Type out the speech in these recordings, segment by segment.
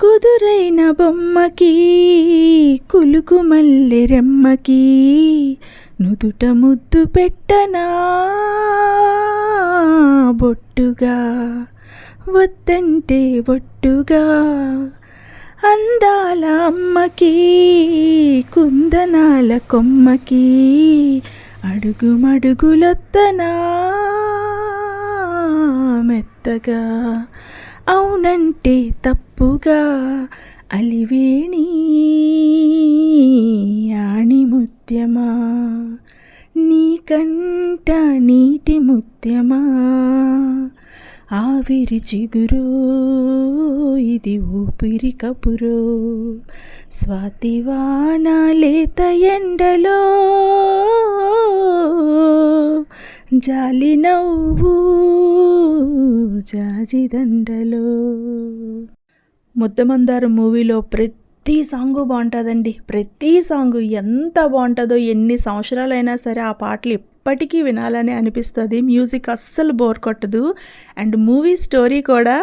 కుదురైన బొమ్మకి కులుకు మల్లె రెమ్మకి నుదుట ముద్దు పెట్టనా బొట్టుగా వద్దంటే ఒట్టుగా అందాల అమ్మకి కుందనాల కొమ్మకి అడుగు మడుగులొత్తనా మెత్తగా. అవునంటే తప్పుగా అలివేణి యాణి ముత్యమా? నీకంట నీటి ముత్యమా? ఆవిరి చిగురు ఇది ఊపిరి కపురు స్వాతివాన లేత ఎండలో జాలి నవ్వు జాజిదండలో ముద్దమందారం మూవీలో ప్రతి సాంగు బాగుంటుందండి. ప్రతి సాంగు ఎంత బాగుంటుందో ఎన్ని సంవత్సరాలైనా సరే ఆ పాటలు ఎప్పటికీ వినాలని అనిపిస్తుంది. మ్యూజిక్ అస్సలు బోర్ కొట్టదు. అండ్ మూవీ స్టోరీ కూడా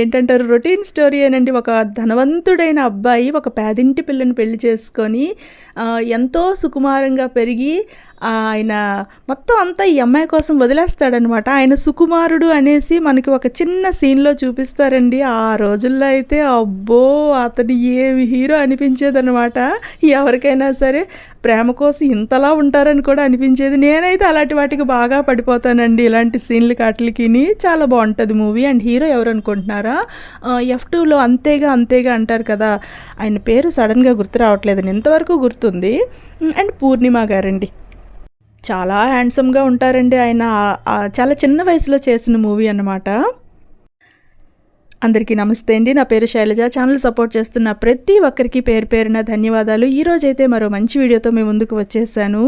ఏంటంటారు రొటీన్ స్టోరీ అనండి. ఒక ధనవంతుడైన అబ్బాయి ఒక పేదింటి పిల్లని పెళ్ళి చేసుకొని ఎంతో సుకుమారంగా పెరిగి ఆయన మొత్తం అంతా ఈ అమ్మాయి కోసం వదిలేస్తాడనమాట. ఆయన సుకుమారుడు అనేసి మనకి ఒక చిన్న సీన్లో చూపిస్తారండి. ఆ రోజుల్లో అయితే అబ్బో అతను ఏమి హీరో అనిపించేదనమాట. ఎవరికైనా సరే ప్రేమ కోసం ఇంతలా ఉంటారని కూడా అనిపించేది. నేనైతే అలాంటి వాటికి బాగా పడిపోతానండి. ఇలాంటి సీన్లు కాటికి చాలా బాగుంటుంది మూవీ. అండ్ హీరో ఎవరు అనుకుంటున్నారా? ఎఫ్ టూలో అంతేగా అంతేగా అంటారు కదా. ఆయన పేరు సడన్గా గుర్తు రావట్లేదు. ఇంతవరకు గుర్తుంది. అండ్ పూర్ణిమ గారండి. చాలా హ్యాండ్సమ్గా ఉంటారండి ఆయన. చాలా చిన్న వయసులో చేసిన మూవీ అన్నమాట. అందరికీ నమస్తే అండి. నా పేరు శైలజ. ఛానల్ సపోర్ట్ చేస్తున్న ప్రతి ఒక్కరికి పేరు పేరున ధన్యవాదాలు. ఈరోజైతే మరో మంచి వీడియోతో మేము ముందుకు వచ్చేసాను.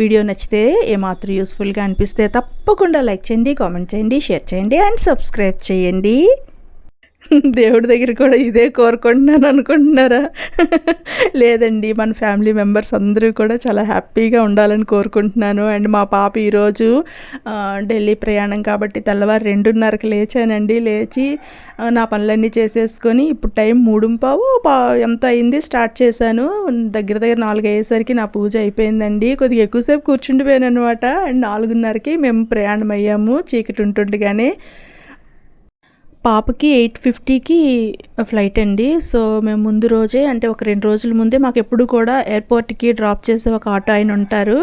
వీడియో నచ్చితే ఏమాత్రం యూస్ఫుల్గా అనిపిస్తే తప్పకుండా లైక్ చేయండి కామెంట్ చేయండి షేర్ చేయండి అండ్ సబ్స్క్రైబ్ చేయండి. దేవుడి దగ్గర కూడా ఇదే కోరుకుంటున్నాను అనుకుంటున్నారా? లేదండి మన ఫ్యామిలీ మెంబర్స్ అందరూ కూడా చాలా హ్యాపీగా ఉండాలని కోరుకుంటున్నాను. అండ్ మా పాప ఈరోజు ఢిల్లీ ప్రయాణం కాబట్టి తెల్లవారు రెండున్నరకు లేచానండి. లేచి నా పనులన్నీ చేసేసుకొని ఇప్పుడు టైం మూడుంపావు పా ఎంత అయింది స్టార్ట్ చేశాను. దగ్గర దగ్గర నాలుగు అయ్యేసరికి నా పూజ అయిపోయిందండి. కొద్దిగా ఎక్కువసేపు కూర్చుండిపోయాను అనమాట అండ్ నాలుగున్నరకి మేము ప్రయాణం అయ్యాము చీకటి ఉంటుండగానే. పాపకి ఎయిట్ ఫిఫ్టీకి ఫ్లైట్ అండి. సో మేము ముందు రోజే అంటే ఒక రెండు రోజుల ముందే మాకు ఎప్పుడు కూడా ఎయిర్పోర్ట్కి డ్రాప్ చేసే ఒక ఆటో ఆయన ఉంటారు.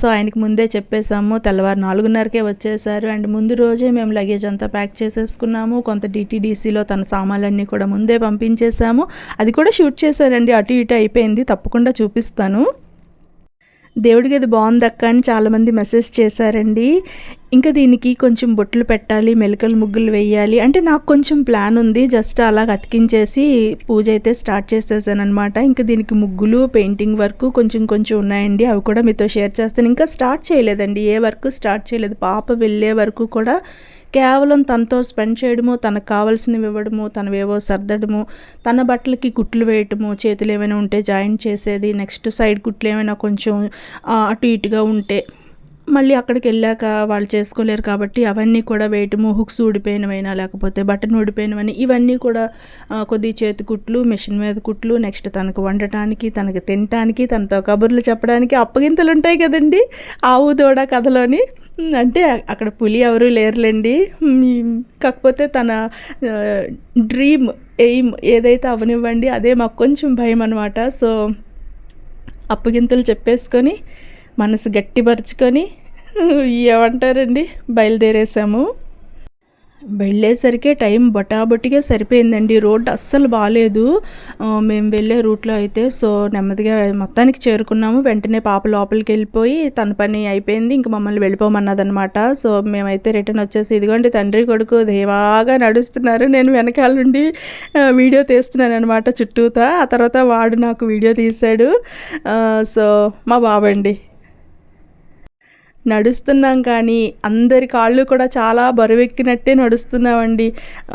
సో ఆయనకి ముందే చెప్పేశాము తెల్లవారు నాలుగున్నరకే వచ్చేసారు. అండ్ ముందు రోజే మేము లగేజ్ అంతా ప్యాక్ చేసేసుకున్నాము. కొంత డిటీడీసీలో తన సామాన్లన్నీ కూడా ముందే పంపించేశాము అది కూడా షూట్ చేశారండి. అటు ఇటు అయిపోయింది. తప్పకుండా చూపిస్తాను. దేవుడికి అది బాగుందక్క అని చాలామంది మెసేజ్ చేశారండి. ఇంకా దీనికి కొంచెం బొట్లు పెట్టాలి మెలకలు ముగ్గులు వేయాలి. అంటే నాకు కొంచెం ప్లాన్ ఉంది. జస్ట్ అలా అతికించేసి పూజ అయితే స్టార్ట్ చేసేసాను అనమాట ఇంకా దీనికి ముగ్గులు పెయింటింగ్ వర్క్ కొంచెం కొంచెం ఉన్నాయండి. అవి కూడా మీతో షేర్ చేస్తాను. ఇంకా స్టార్ట్ చేయలేదండి. ఏ వర్క్ స్టార్ట్ చేయలేదు. పాప వెళ్ళే వరకు కూడా కేవలం తనతో స్పెండ్ చేయడము తనకు కావాల్సినవి ఇవ్వడము తనవేవో సర్దడము తన బట్టలకి కుట్లు వేయటము చేతులు ఏమైనా ఉంటే జాయింట్ చేసేది నెక్స్ట్ సైడ్ కుట్లు ఏమైనా కొంచెం అటు ఇటుగా ఉంటే మళ్ళీ అక్కడికి వెళ్ళాక వాళ్ళు చేసుకోలేరు కాబట్టి అవన్నీ కూడా వేయటము హుక్స్ ఊడిపోయినవైనా లేకపోతే బటన్ ఊడిపోయినవని ఇవన్నీ కూడా కొద్ది చేతి కుట్లు మిషన్ మీద కుట్లు నెక్స్ట్ తనకు వండటానికి తనకు తినటానికి తనతో కబుర్లు చెప్పడానికి అప్పగింతలు ఉంటాయి కదండి ఆవు దూడ కథలోని. అంటే అక్కడ పులి ఎవరు లేరులేండి. కాకపోతే తన డ్రీమ్ ఎయిమ్ ఏదైతే అవనివ్వండి అదే మాకు కొంచెం భయం అనమాట సో అప్పగింతలు చెప్పేసుకొని మనసు గట్టిపరుచుకొని ఏమంటారండి? బయలుదేరేసాము వెళ్ళేసరికి టైం బొటాబొటిగా సరిపోయిందండి. రోడ్డు అస్సలు బాగాలేదు మేము వెళ్ళే రూట్లో అయితే సో నెమ్మదిగా మొత్తానికి చేరుకున్నాము. వెంటనే పాప లోపలికి వెళ్ళిపోయి తన పని అయిపోయింది. ఇంక మమ్మల్ని వెళ్ళిపోమన్నదనమాట సో మేమైతే రిటర్న్ వచ్చేసి ఇదిగోండి తండ్రి కొడుకు ధీమాగా నడుస్తున్నారు. నేను వెనకాల నుండి వీడియో తీస్తున్నాను అనమాట చుట్టూతా. ఆ తర్వాత వాడు నాకు వీడియో తీశాడు. సో మా బాబండి నడుస్తున్నాం కానీ అందరి కాళ్ళు కూడా చాలా బరువెక్కినట్టే నడుస్తున్నామండి.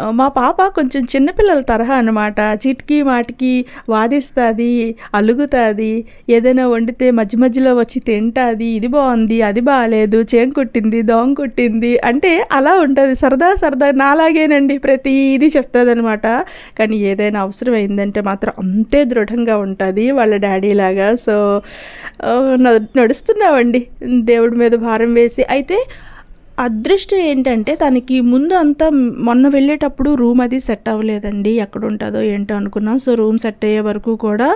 మా పాప కొంచెం చిన్నపిల్లల తరహా అనమాట చిటికీ మాటికి వాదిస్తుంది అలుగుతుంది ఏదైనా వండితే మధ్య మధ్యలో వచ్చి తింటుంది ఇది బాగుంది అది బాగాలేదు చేం కుట్టింది దోమ కుట్టింది అంటే అలా ఉంటుంది. సరదా సరదా నాలాగేనండి ప్రతిదీ చెప్తుంది అనమాట కానీ ఏదైనా అవసరం అయిందంటే మాత్రం అంతే దృఢంగా ఉంటుంది వాళ్ళ డాడీ లాగా. సో న- నడుస్తున్నామండి. దేవుడి మీద భారం వేసి అయితే అదృష్టం ఏంటంటే తనకి ముందు అంతా మొన్న వెళ్ళేటప్పుడు రూమ్ అది సెట్ అవ్వలేదండి ఎక్కడ ఉంటుందో ఏంటో అనుకున్నాం. సో రూమ్ సెట్ అయ్యే వరకు కూడా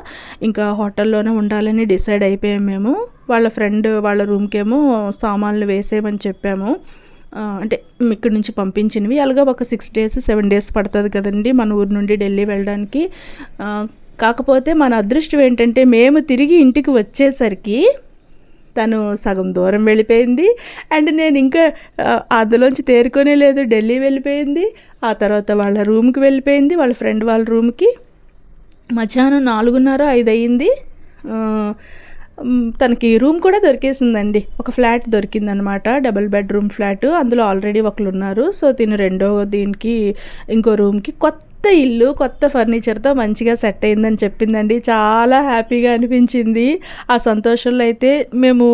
ఇంకా హోటల్లోనే ఉండాలని డిసైడ్ అయిపోయాం మేము. వాళ్ళ ఫ్రెండ్ వాళ్ళ రూమ్కేమో సామాన్లు వేసేయమని చెప్పాము. అంటే ఇక్కడ నుంచి పంపించినవి. అలాగా ఒక సిక్స్ డేస్ సెవెన్ డేస్ పడుతుంది కదండి మన ఊరు నుండి ఢిల్లీ వెళ్ళడానికి. కాకపోతే మన అదృష్టం ఏంటంటే మేము తిరిగి ఇంటికి వచ్చేసరికి తను సగం దూరం వెళ్ళిపోయింది. అండ్ నేను ఇంకా అందులోంచి తేరుకొనే లేదు ఢిల్లీ వెళ్ళిపోయింది. ఆ తర్వాత వాళ్ళ రూమ్కి వెళ్ళిపోయింది వాళ్ళ ఫ్రెండ్ వాళ్ళ రూమ్కి. మధ్యాహ్నం నాలుగున్నర ఐదు అయ్యింది తనకి రూమ్ కూడా దొరికేసిందండి. ఒక ఫ్లాట్ దొరికిందనమాట డబుల్ బెడ్రూమ్ ఫ్లాట్. అందులో ఆల్రెడీ ఒకరు ఉన్నారు సో తిను రెండో దీనికి ఇంకో రూమ్కి కొత్త కొత్త ఇల్లు కొత్త ఫర్నిచర్తో మంచిగా సెట్ అయిందని చెప్పిందండి. చాలా హ్యాపీగా అనిపించింది. ఆ సంతోషంలో అయితే మేము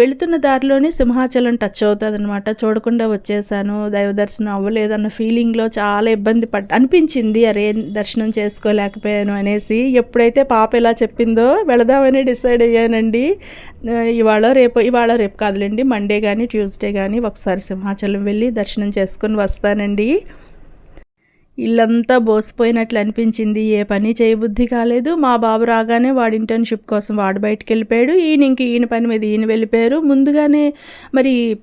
వెళుతున్న దారిలోనే సింహాచలం టచ్ అవుతుంది అనమాట చూడకుండా వచ్చేసాను. దైవ దర్శనం అవ్వలేదన్న ఫీలింగ్లో చాలా ఇబ్బంది పడ్ అనిపించింది. అరే దర్శనం చేసుకోలేకపోయాను అనేసి ఎప్పుడైతే పాప ఇలా చెప్పిందో వెళదామని డిసైడ్ అయ్యానండి. ఇవాళ రేపు ఇవాళ రేపు కాదులేండి. మండే కానీ ట్యూస్డే కానీ ఒకసారి సింహాచలం వెళ్ళి దర్శనం చేసుకొని వస్తానండి. ఇల్లంతా బోసిపోయినట్లు అనిపించింది. ఏ పని చేయబుద్ధి కాలేదు. మా బాబు రాగానే వాడి ఇంటర్న్షిప్ కోసం వాడు బయటికి వెళ్ళిపోయాడు. ఈయన ఇంక ఈయన పని మీద ఈయన వెళ్ళిపోయారు. ముందుగానే మరి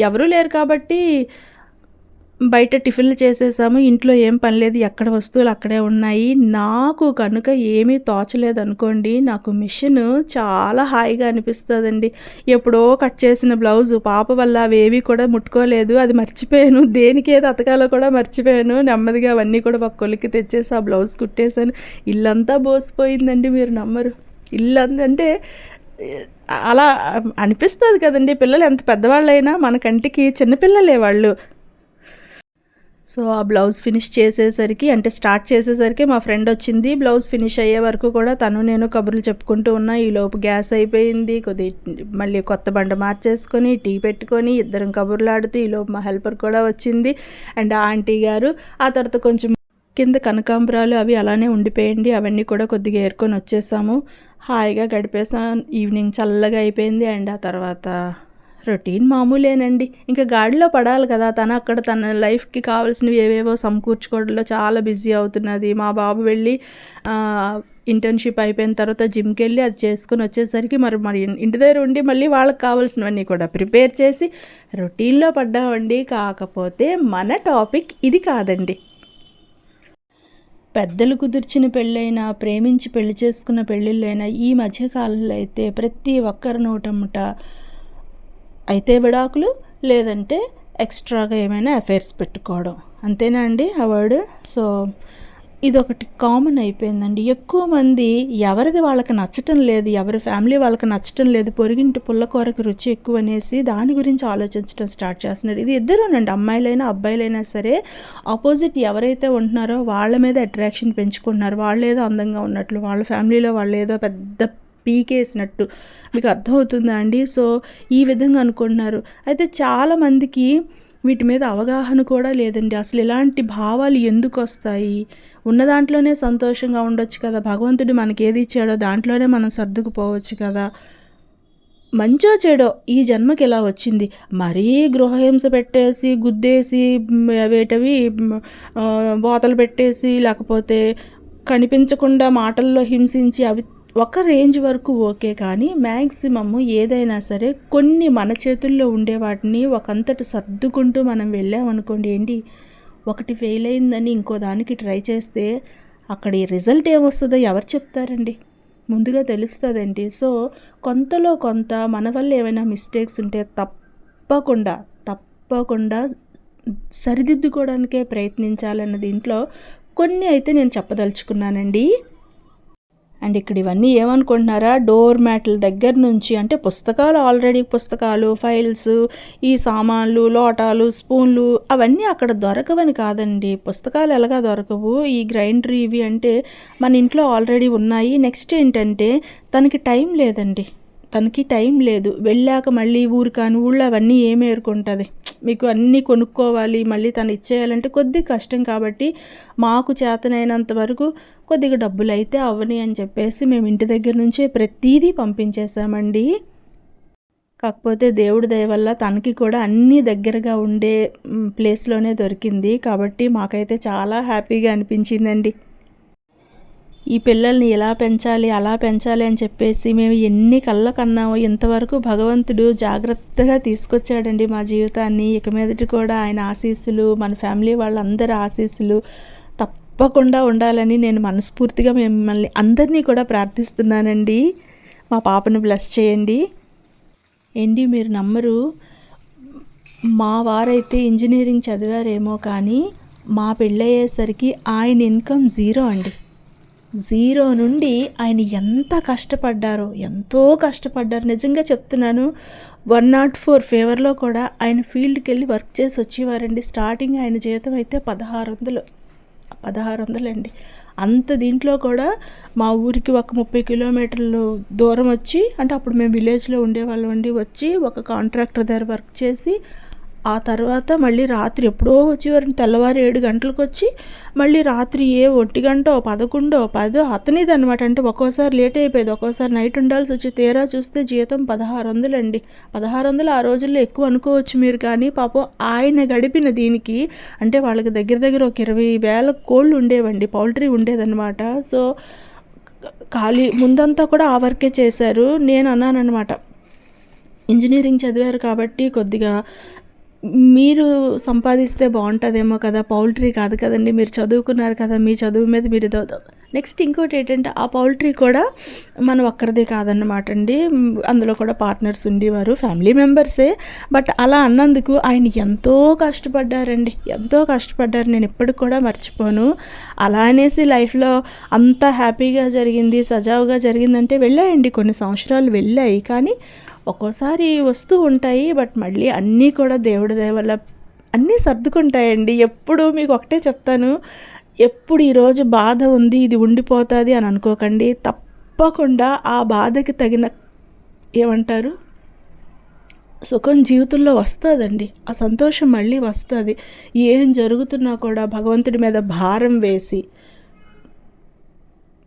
ఎవరూ లేరు కాబట్టి బయట టిఫిన్లు చేసేసాము. ఇంట్లో ఏం పని లేదు. ఎక్కడ వస్తువులు అక్కడే ఉన్నాయి. నాకు కనుక ఏమీ తోచలేదు అనుకోండి నాకు మిషన్ చాలా హాయిగా అనిపిస్తుందండి. ఎప్పుడో కట్ చేసిన బ్లౌజు పాప వల్ల అవేవి కూడా ముట్టుకోలేదు. అది మర్చిపోయాను. దేనికేది అతకాలో కూడా మర్చిపోయాను. నెమ్మదిగా అవన్నీ కూడా ఒక కొలికి తెచ్చేసి ఆ బ్లౌజ్ కుట్టేశాను. ఇల్లంతా బోసిపోయిందండి మీరు నమ్మరు. ఇల్లంతా అంటే అలా అనిపిస్తుంది కదండి. పిల్లలు ఎంత పెద్దవాళ్ళైనా మన కంటికి చిన్నపిల్లలే వాళ్ళు. సో ఆ బ్లౌజ్ ఫినిష్ చేసేసరికి అంటే స్టార్ట్ చేసేసరికి మా ఫ్రెండ్ వచ్చింది. బ్లౌజ్ ఫినిష్ అయ్యే వరకు కూడా తను నేను కబుర్లు చెప్పుకుంటూ ఉన్నా ఈలోపు గ్యాస్ అయిపోయింది. కొద్ది మళ్ళీ కొత్త బండ మార్చేసుకొని టీ పెట్టుకొని ఇద్దరం కబుర్లాడుతూ ఆడుతూ ఈలోపు మా హెల్పర్ కూడా వచ్చింది అండ్ ఆంటీ గారు. ఆ తర్వాత కొంచెం కింద కనకాంబరాలు అవి అలానే ఉండిపోయండి అవన్నీ కూడా కొద్దిగా ఏరుకొని వచ్చేసాము. హాయిగా గడిపేసాం. ఈవినింగ్ చల్లగా అయిపోయింది అండ్ ఆ తర్వాత రొటీన్ మామూలేనండి. ఇంకా గాడిలో పడాలి కదా. తను అక్కడ తన లైఫ్కి కావాల్సినవి ఏవేవో సమకూర్చుకోవడంలో చాలా బిజీ అవుతున్నది. మా బాబు వెళ్ళి ఇంటర్న్షిప్ అయిపోయిన తర్వాత జిమ్కి వెళ్ళి అది చేసుకుని వచ్చేసరికి మరి మరి ఇంటి దగ్గర ఉండి మళ్ళీ వాళ్ళకి కావాల్సినవన్నీ కూడా ప్రిపేర్ చేసి రొటీన్లో పడ్డామండి. కాకపోతే మన టాపిక్ ఇది కాదండి. పెద్దలు కుదిర్చిన పెళ్ళైనా ప్రేమించి పెళ్ళి చేసుకున్న పెళ్ళిళ్ళైనా ఈ మధ్యకాలంలో అయితే ప్రతి ఒక్కరి నోటముట అయితే విడాకులు లేదంటే ఎక్స్ట్రాగా ఏమైనా అఫైర్స్ పెట్టుకోవడం. అంతేనా అండి ఆ వర్డ్? సో ఇదొకటి కామన్ అయిపోయిందండి. ఎక్కువ మంది ఎవరిది వాళ్ళకి నచ్చటం లేదు ఎవరి ఫ్యామిలీ వాళ్ళకి నచ్చటం లేదు పొరిగింటి పుల్లకూరకు రుచి ఎక్కువ అనేసి దాని గురించి ఆలోచించడం స్టార్ట్ చేస్తున్నారు. ఇది ఇద్దరునండి అమ్మాయిలైనా అబ్బాయిలైనా సరే ఆపోజిట్ ఎవరైతే ఉంటున్నారో వాళ్ళ మీద అట్రాక్షన్ పెంచుకుంటున్నారు. వాళ్ళు ఏదో అందంగా ఉన్నట్లు వాళ్ళ ఫ్యామిలీలో వాళ్ళు ఏదో పెద్ద పీకేసినట్టు. మీకు అర్థమవుతుందా అండి? సో ఈ విధంగా అనుకుంటున్నారు. అయితే చాలామందికి వీటి మీద అవగాహన కూడా లేదండి. అసలు ఇలాంటి భావాలు ఎందుకు వస్తాయి? ఉన్న దాంట్లోనే సంతోషంగా ఉండొచ్చు కదా. భగవంతుడు మనకి ఏది ఇచ్చాడో దాంట్లోనే మనం సర్దుకుపోవచ్చు కదా. మంచో చెడో ఈ జన్మకి ఇలా వచ్చింది? మరీ గృహహింస పెట్టేసి గుద్దేసి అవేటవి బోతలు పెట్టేసి లేకపోతే కనిపించకుండా మాటల్లో హింసించి అవి ఒక రేంజ్ వరకు ఓకే కానీ మ్యాక్సిమమ్ ఏదైనా సరే కొన్ని మన చేతుల్లో ఉండే వాటిని ఒకంతటి సర్దుకుంటూ మనం వెళ్ళామనుకోండి ఏంటి? ఒకటి ఫెయిల్ అయిందని ఇంకో దానికి ట్రై చేస్తే అక్కడ ఈ రిజల్ట్ ఏమొస్తుందో ఎవరు చెప్తారండి? ముందుగా తెలుస్తుందండి. సో కొంతలో కొంత మన వల్ల ఏమైనా మిస్టేక్స్ ఉంటే తప్పకుండా తప్పకుండా సరిదిద్దుకోవడానికే ప్రయత్నించాలన్న దీంట్లో కొన్ని అయితే నేను చెప్పదలుచుకున్నానండి. అండ్ ఇక్కడ ఇవన్నీ ఏమనుకుంటున్నారా? డోర్ మ్యాట్ల దగ్గర నుంచి అంటే పుస్తకాలు ఆల్రెడీ పుస్తకాలు ఫైల్స్ ఈ సామాన్లు లోటాలు స్పూన్లు అవన్నీ అక్కడ దొరకవని కాదండి. పుస్తకాలు ఎలాగా దొరకవు? ఈ గ్రైండర్ ఇవి అంటే మన ఇంట్లో ఆల్రెడీ ఉన్నాయి. నెక్స్ట్ ఏంటంటే తనకి టైం లేదండి. తనకి టైం లేదు. వెళ్ళాక మళ్ళీ ఊరు కాని ఊళ్ళో అవన్నీ ఏమి ఏరుకుంటుంది? మీకు అన్నీ కొనుక్కోవాలి మళ్ళీ తను ఇచ్చేయాలంటే కొద్దిగా కష్టం కాబట్టి మాకు చేతనైనంత వరకు కొద్దిగా డబ్బులు అయితే అవని అని చెప్పేసి మేము ఇంటి దగ్గర నుంచే ప్రతీదీ పంపించేసామండి కాకపోతే దేవుడి దయ వల్ల తనకి కూడా అన్నీ దగ్గరగా ఉండే ప్లేస్లోనే దొరికింది. కాబట్టి మాకైతే చాలా హ్యాపీగా అనిపించిందండి. ఈ పిల్లల్ని ఎలా పెంచాలి అలా పెంచాలి అని చెప్పేసి మేము ఎన్ని కళ్ళ కన్నామో ఇంతవరకు భగవంతుడు జాగ్రత్తగా తీసుకొచ్చాడండి మా జీవితాన్ని. ఇక మీదటి కూడా ఆయన ఆశీస్సులు మన ఫ్యామిలీ వాళ్ళందరి ఆశీస్సులు తప్పకుండా ఉండాలని నేను మనస్ఫూర్తిగా మిమ్మల్ని అందరినీ కూడా ప్రార్థిస్తున్నానండి. మా పాపను బ్లెస్ చేయండి. ఏంటి మీరు నమ్మరు? మా వారైతే ఇంజనీరింగ్ చదివారేమో కానీ మా పెళ్ళయ్యేసరికి ఆయన ఇన్కమ్ జీరో అండి. జీరో నుండి ఆయన ఎంత కష్టపడ్డారో ఎంతో కష్టపడ్డారు. నిజంగా చెప్తున్నాను వన్ నాట్ ఫోర్ ఫేవర్లో కూడా ఆయన ఫీల్డ్కి వెళ్ళి వర్క్ చేసి వచ్చేవారండి. స్టార్టింగ్ ఆయన జీతం అయితే పదహారు వందలు పదహారు వందలండి అంత దీంట్లో కూడా మా ఊరికి ఒక ముప్పై కిలోమీటర్లు దూరం వచ్చి అంటే అప్పుడు మేము విలేజ్లో ఉండేవాళ్ళం అండి వచ్చి ఒక కాంట్రాక్టర్ దగ్గర వర్క్ చేసి ఆ తర్వాత మళ్ళీ రాత్రి ఎప్పుడో వచ్చేవారు తెల్లవారు ఏడు గంటలకు వచ్చి మళ్ళీ రాత్రి ఏ ఒంటి గంటో పదకొండో పదో అతనిది అనమాట అంటే ఒక్కోసారి లేట్ అయిపోయేది. ఒక్కోసారి నైట్ ఉండాల్సి వచ్చి తీరా చూస్తే జీతం పదహారు వందలండి. పదహారు వందలు ఆ రోజుల్లో ఎక్కువ అనుకోవచ్చు మీరు కానీ పాపం ఆయన గడిపిన దీనికి అంటే వాళ్ళకి దగ్గర దగ్గర ఒక ఇరవై వేల కోళ్ళు ఉండేవండి. పౌల్ట్రీ ఉండేదన్నమాట. సో ఖాళీ ముందంతా కూడా ఆ వర్కే చేశారు. నేను అన్నానమాట ఇంజనీరింగ్ చదివారు కాబట్టి కొద్దిగా మీరు సంపాదిస్తే బాగుంటుందేమో కదా పౌల్ట్రీ కాదు కదండి మీరు చదువుకున్నారు కదా మీ చదువు మీద మీరు ఇదో నెక్స్ట్ ఇంకోటి ఏంటంటే ఆ పౌల్ట్రీ కూడా మన ఒక్కరిదే కాదన్నమాట అండి. అందులో కూడా పార్ట్నర్స్ ఉండేవారు ఫ్యామిలీ మెంబర్సే బట్ అలా అన్నందుకు ఆయన ఎంతో కష్టపడ్డారండి. ఎంతో కష్టపడ్డారు. నేను ఇప్పటికి కూడా మర్చిపోను. అలా అనేసి లైఫ్లో అంత హ్యాపీగా జరిగింది సజావుగా జరిగిందంటే వెళ్ళాయండి. కొన్ని సంవత్సరాలు వెళ్ళాయి. కానీ ఒక్కోసారి వస్తూ ఉంటాయి బట్ మళ్ళీ అన్నీ కూడా దేవుడి వల్ల అన్నీ సర్దుకుంటాయండి. ఎప్పుడు మీకు ఒకటే చెప్తాను ఎప్పుడు ఈరోజు బాధ ఉంది ఇది ఉండిపోతుంది అని అనుకోకండి. తప్పకుండా ఆ బాధకి తగిన ఏమంటారు? సుఖం జీవితంలో వస్తుందండి. ఆ సంతోషం మళ్ళీ వస్తుంది. ఏం జరుగుతున్నా కూడా భగవంతుడి మీద భారం వేసి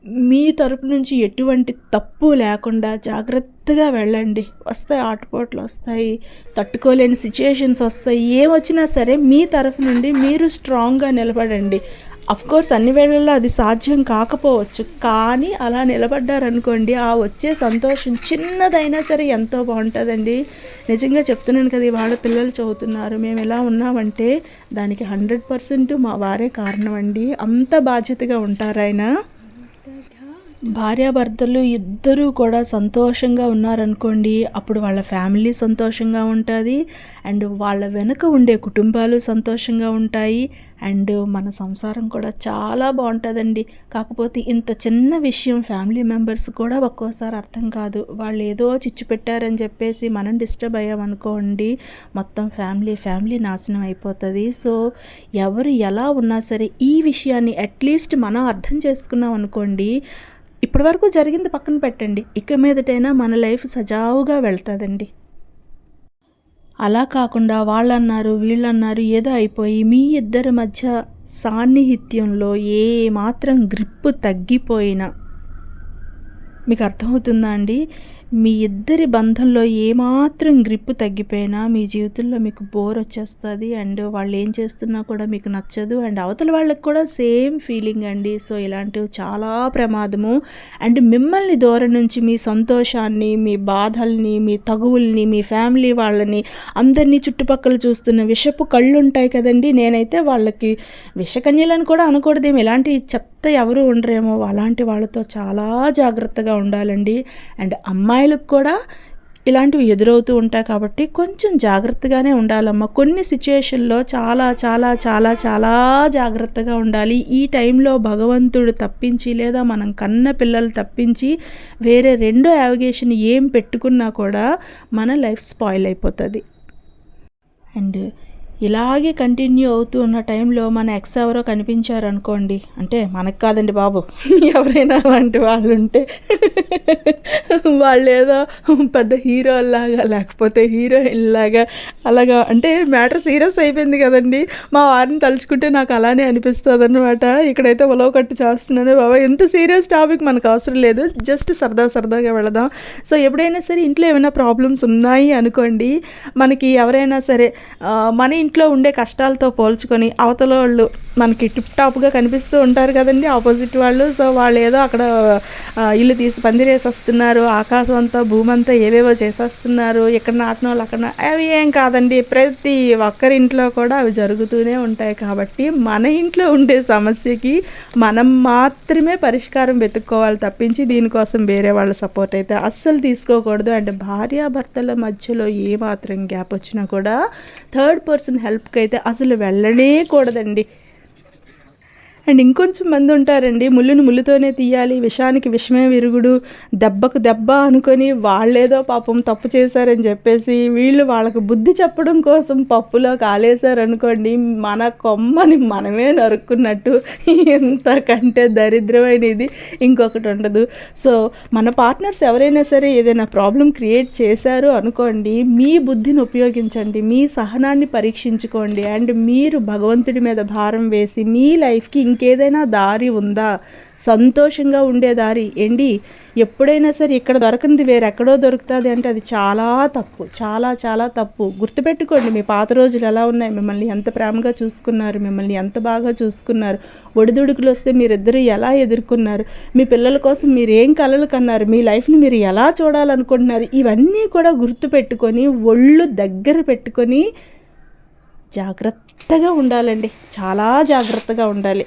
మీ తరపు నుంచి ఎటువంటి తప్పు లేకుండా జాగ్రత్తగా వెళ్ళండి. వస్తాయి ఆటపోట్లు వస్తాయి తట్టుకోలేని సిచ్యుయేషన్స్ వస్తాయి. ఏమొచ్చినా సరే మీ తరఫు నుండి మీరు స్ట్రాంగ్గా నిలబడండి. కోర్స్ అన్ని వేళల్లో అది సాధ్యం కాకపోవచ్చు. కానీ అలా నిలబడ్డారనుకోండి ఆ వచ్చే సంతోషం చిన్నదైనా సరే ఎంతో బాగుంటుందండి. నిజంగా చెప్తున్నాను కదా ఇవాళ పిల్లలు చదువుతున్నారు. మేము ఎలా ఉన్నామంటే దానికి హండ్రెడ్ పర్సెంట్ మా వారే కారణం అండి అంత బాధ్యతగా ఉంటారు ఆయన. భార్యాభర్తలు ఇద్దరూ కూడా సంతోషంగా ఉన్నారనుకోండి అప్పుడు వాళ్ళ ఫ్యామిలీ సంతోషంగా ఉంటుంది అండ్ వాళ్ళ వెనుక ఉండే కుటుంబాలు సంతోషంగా ఉంటాయి అండ్ మన సంసారం కూడా చాలా బాగుంటుందండి. కాకపోతే ఇంత చిన్న విషయం ఫ్యామిలీ మెంబర్స్ కూడా ఒక్కోసారి అర్థం కాదు. వాళ్ళు ఏదో చిచ్చు పెట్టారని చెప్పేసి మనం డిస్టర్బ్ అయ్యామనుకోండి మొత్తం ఫ్యామిలీ ఫ్యామిలీ నాశనం అయిపోతుంది. సో ఎవరు ఎలా ఉన్నా సరే ఈ విషయాన్ని అట్లీస్ట్ మనం అర్థం చేసుకున్నాం అనుకోండి ఇప్పటివరకు జరిగింది పక్కన పెట్టండి. ఇక మీదటైనా మన లైఫ్ సజావుగా వెళ్తుందండి. అలా కాకుండా వాళ్ళన్నారు వీళ్ళన్నారు ఏదో అయిపోయి మీ ఇద్దరి మధ్య సాన్నిహిత్యంలో ఏ మాత్రం గ్రిప్పు తగ్గిపోయినా. మీకు అర్థమవుతుందా అండి? మీ ఇద్దరి బంధంలో ఏమాత్రం గ్రిప్ తగ్గిపోయినా మీ జీవితంలో మీకు బోర్ వచ్చేస్తుంది అండ్ వాళ్ళు ఏం చేస్తున్నా కూడా మీకు నచ్చదు. అండ్ అవతల వాళ్ళకి కూడా సేమ్ ఫీలింగ్ అండి. సో ఇలాంటివి చాలా ప్రమాదము. అండ్ మిమ్మల్ని దూరం నుంచి మీ సంతోషాన్ని మీ బాధల్ని మీ తగువుల్ని మీ ఫ్యామిలీ వాళ్ళని అందరినీ చుట్టుపక్కల చూస్తున్న విషపు కళ్ళు ఉంటాయి కదండి. నేనైతే వాళ్ళకి విషకన్యలను కూడా అనకూడదేమో. ఇలాంటి చెత్త ఎవరు ఉండరేమో. అలాంటి వాళ్ళతో చాలా జాగ్రత్తగా ఉండాలండి. అండ్ అమ్మాయిలకు కూడా ఇలాంటివి ఎదురవుతూ ఉంటాయి కాబట్టి కొంచెం జాగ్రత్తగానే ఉండాలమ్మా. కొన్ని సిచ్యుయేషన్లో చాలా చాలా చాలా చాలా జాగ్రత్తగా ఉండాలి. ఈ టైంలో భగవంతుడు తప్పించి లేదా మనం కన్న పిల్లలు తప్పించి వేరే రెండో యావిగేషన్ ఏం పెట్టుకున్నా కూడా మన లైఫ్ స్పాయిల్ అయిపోతుంది. అండ్ ఇలాగే కంటిన్యూ అవుతూ ఉన్న టైంలో మన ఎక్స్ ఎవరో కనిపించారు అనుకోండి అంటే మనకు కాదండి బాబు ఎవరైనా అలాంటి వాళ్ళు ఉంటే వాళ్ళు ఏదో పెద్ద హీరోలాగా లేకపోతే హీరోయిన్ లాగా అలాగా అంటే మ్యాటర్ సీరియస్ అయిపోయింది కదండి. మా వారిని తలుచుకుంటే నాకు అలానే అనిపిస్తుంది అనమాట ఇక్కడైతే ఉలవ కట్టు చేస్తున్నాను బాబా. ఎంత సీరియస్ టాపిక్ మనకు అవసరం లేదు. జస్ట్ సరదా సరదాగా వెళదాం. సో ఎప్పుడైనా సరే ఇంట్లో ఏమైనా ప్రాబ్లమ్స్ ఉన్నాయి అనుకోండి మనకి ఎవరైనా సరే మన ఇంట్లో ఇంట్లో ఉండే కష్టాలతో పోల్చుకొని అవతల వాళ్ళు మనకి టిప్ టాప్గా కనిపిస్తూ ఉంటారు కదండి ఆపోజిట్ వాళ్ళు. సో వాళ్ళు ఏదో అక్కడ ఇల్లు తీసి పందిరేసేస్తున్నారు ఆకాశం అంతా భూమి అంతా ఏవేవో చేసేస్తున్నారు ఇక్కడ నాటిన వాళ్ళు అక్కడ అవి ఏం కాదండి. ప్రతి ఒక్కరి ఇంట్లో కూడా అవి జరుగుతూనే ఉంటాయి కాబట్టి మన ఇంట్లో ఉండే సమస్యకి మనం మాత్రమే పరిష్కారం వెతుక్కోవాలి తప్పించి దీనికోసం వేరే వాళ్ళ సపోర్ట్ అయితే అస్సలు తీసుకోకూడదు. అండ్ భార్యాభర్తల మధ్యలో ఏ మాత్రం గ్యాప్ వచ్చినా కూడా థర్డ్ పర్సన్ హెల్ప్కి అయితే అసలు వెళ్ళనే కూడదండి. అండ్ ఇంకొంచెం మంది ఉంటారండి ముళ్ళును ముళ్ళుతోనే తీయాలి విషానికి విషమే విరుగుడు దెబ్బకు దెబ్బ అనుకొని వాళ్ళేదో పాపం తప్పు చేశారని చెప్పేసి వీళ్ళు వాళ్ళకు బుద్ధి చెప్పడం కోసం పప్పులో కాలేశారనుకోండి మన కొమ్మని మనమే నరుక్కున్నట్టు. ఇంతకంటే దరిద్రమైనది ఇంకొకటి ఉండదు. సో మన పార్ట్నర్స్ ఎవరైనా సరే ఏదైనా ప్రాబ్లం క్రియేట్ చేశారు అనుకోండి మీ బుద్ధిని ఉపయోగించండి మీ సహనాన్ని పరీక్షించుకోండి అండ్ మీరు భగవంతుడి మీద భారం వేసి మీ లైఫ్కి ఇంకేదైనా దారి ఉందా? సంతోషంగా ఉండే దారి. ఏంటి? ఎప్పుడైనా సరే ఇక్కడ దొరకంది వేరెక్కడో దొరుకుతుంది అంటే అది చాలా తప్పు చాలా చాలా తప్పు. గుర్తుపెట్టుకోండి మీ పాత రోజులు ఎలా ఉన్నాయి? మిమ్మల్ని ఎంత ప్రేమగా చూసుకున్నారు? మిమ్మల్ని ఎంత బాగా చూసుకున్నారు? ఒడిదుడుకులు వస్తే మీరిద్దరూ ఎలా ఎదుర్కొన్నారు? మీ పిల్లల కోసం మీరు ఏం కలలు కన్నారు? మీ లైఫ్ని మీరు ఎలా చూడాలనుకుంటున్నారు? ఇవన్నీ కూడా గుర్తుపెట్టుకొని ఒళ్ళు దగ్గర పెట్టుకొని జాగ్రత్తగా ఉండాలండి. చాలా జాగ్రత్తగా ఉండాలి.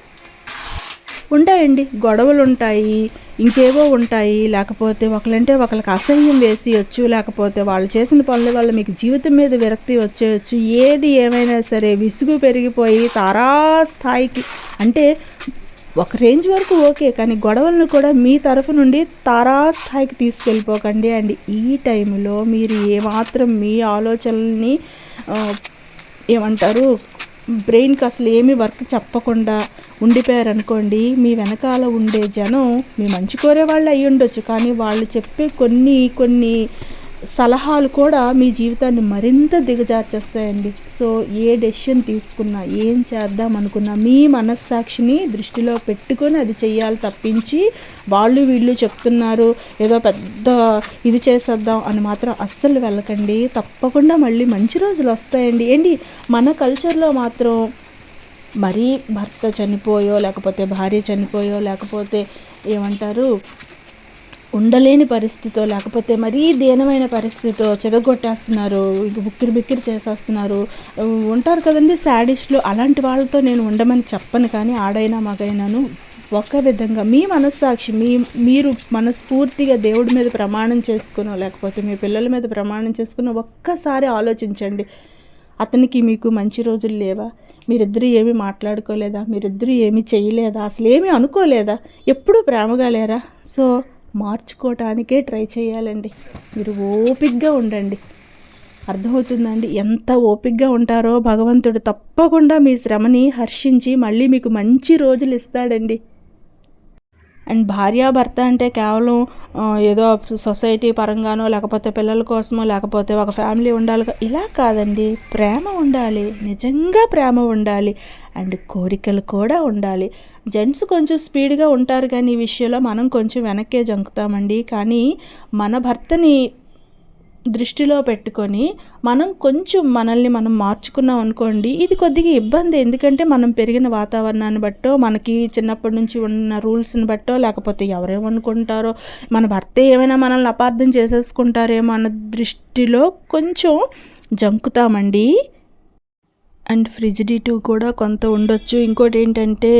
ఉంటాయండి. గొడవలు ఉంటాయి ఇంకేవో ఉంటాయి. లేకపోతే ఒకలంటే ఒకరికి అసహ్యం వేసేయచ్చు. లేకపోతే వాళ్ళు చేసిన పనుల వల్ల మీకు జీవితం మీద విరక్తి వచ్చేయచ్చు. ఏది ఏమైనా సరే విసుగు పెరిగిపోయి తారాస్థాయికి అంటే ఒక రేంజ్ వరకు ఓకే కానీ గొడవలను కూడా మీ తరఫు నుండి తారాస్థాయికి తీసుకెళ్ళిపోకండి అండ్. ఈ టైంలో మీరు ఏమాత్రం మీ ఆలోచనల్ని ఏమంటారు బ్రెయిన్కి అసలు ఏమీ వర్క్ చెప్పకుండా ఉండిపోయారనుకోండి మీ వెనకాల ఉండే జనం మీ మంచి కోరే వాళ్ళు అయ్యి ఉండొచ్చు కానీ వాళ్ళు చెప్పే కొన్ని కొన్ని సలహాలు కూడా మీ జీవితాన్ని మరింత దిగజార్చేస్తాయండి. సో ఏ డెసిషన్ తీసుకున్నా ఏం చేద్దాం అనుకున్నా మీ మనస్సాక్షిని దృష్టిలో పెట్టుకొని అది చేయాలి తప్పించి వాళ్ళు వీళ్ళు చెప్తున్నారు ఏదో పెద్ద ఇది చేసేద్దాం అని మాత్రం అస్సలు వెళ్ళకండి. తప్పకుండా మళ్ళీ మంచి రోజులు వస్తాయండి. ఏంటి మన కల్చర్లో మాత్రం మరీ భర్త చనిపోయో లేకపోతే భార్య చనిపోయో లేకపోతే ఏమంటారు ఉండలేని పరిస్థితితో లేకపోతే మరీ దీనమైన పరిస్థితితో చెదగొట్టేస్తున్నారు ఇంక బుక్కిరి బిక్కిరి చేసేస్తున్నారు. ఉంటారు కదండి శాడిస్టులు. అలాంటి వాళ్ళతో నేను ఉండమని చెప్పను కానీ ఆడైనా మగైనాను ఒక విధంగా. మీ మనస్సాక్షి మీ మీరు మనస్ఫూర్తిగా దేవుడి మీద ప్రమాణం చేసుకునో లేకపోతే మీ పిల్లల మీద ప్రమాణం చేసుకునో ఒక్కసారి ఆలోచించండి. అతనికి మీకు మంచి రోజులు లేవా? మీరిద్దరూ ఏమీ మాట్లాడుకోలేదా? మీరిద్దరూ ఏమీ చేయలేదా? అసలు ఏమీ అనుకోలేదా? ఎప్పుడూ ప్రేమగా లేరా? సో మార్చుకోవటానికే ట్రై చేయాలండి. మీరు ఓపిక్గా ఉండండి. అర్థమవుతుందండి? ఎంత ఓపిక్గా ఉంటారో భగవంతుడు తప్పకుండా మీ శ్రమని హర్షించి మళ్ళీ మీకు మంచి రోజులు ఇస్తాడండి. అండ్ భార్యాభర్త అంటే కేవలం ఏదో సొసైటీ పరంగానో లేకపోతే పిల్లల కోసమో లేకపోతే ఒక ఫ్యామిలీ ఉండాలి ఇలా కాదండి. ప్రేమ ఉండాలి. నిజంగా ప్రేమ ఉండాలి. అండ్ కోరికలు కూడా ఉండాలి. జెంట్స్ కొంచెం స్పీడ్గా ఉంటారు కానీ ఈ విషయంలో మనం కొంచెం వెనక్కే జంకుతామండి. కానీ మన భర్తని దృష్టిలో పెట్టుకొని మనం కొంచెం మనల్ని మనం మార్చుకున్నాం అనుకోండి ఇది కొద్దిగా ఇబ్బంది. ఎందుకంటే మనం పెరిగిన వాతావరణాన్ని బట్టో మనకి చిన్నప్పటి నుంచి ఉన్న రూల్స్ని బట్టో లేకపోతే ఎవరేమనుకుంటారో మన భర్త ఏమైనా మనల్ని అపార్థం చేసేసుకుంటారేమో అన్న దృష్టిలో కొంచెం జంకుతామండి. అండ్ ఫ్రిజిడిటీ కూడా కొంత ఉండొచ్చు. ఇంకోటి ఏంటంటే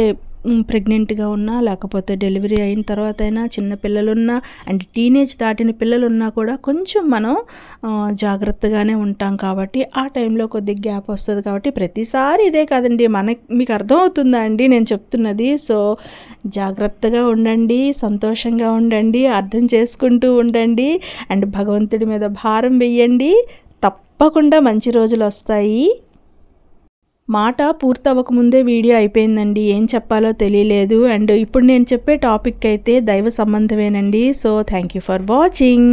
ప్రెగ్నెంట్గా ఉన్నా లేకపోతే డెలివరీ అయిన తర్వాత అయినా చిన్న పిల్లలున్నా అండ్ టీనేజ్ దాటిన పిల్లలున్నా కూడా కొంచెం మనం జాగ్రత్తగానే ఉంటాం కాబట్టి ఆ టైంలో కొద్దిగా గ్యాప్ వస్తుంది కాబట్టి ప్రతిసారి ఇదే కాదండి. మన మీకు అర్థమవుతుందా అండి నేను చెప్తున్నది? సో జాగ్రత్తగా ఉండండి సంతోషంగా ఉండండి అర్థం చేసుకుంటూ ఉండండి అండ్ భగవంతుడి మీద భారం వెయ్యండి తప్పకుండా మంచి రోజులు వస్తాయి. మాట పూర్తవ్వకముందే వీడియో అయిపోయిందండి. ఏం చెప్పాలో తెలియలేదు. అండ్ ఇప్పుడు నేను చెప్పే టాపిక్ అయితే దైవ సంబంధమేనండి. So thank you for watching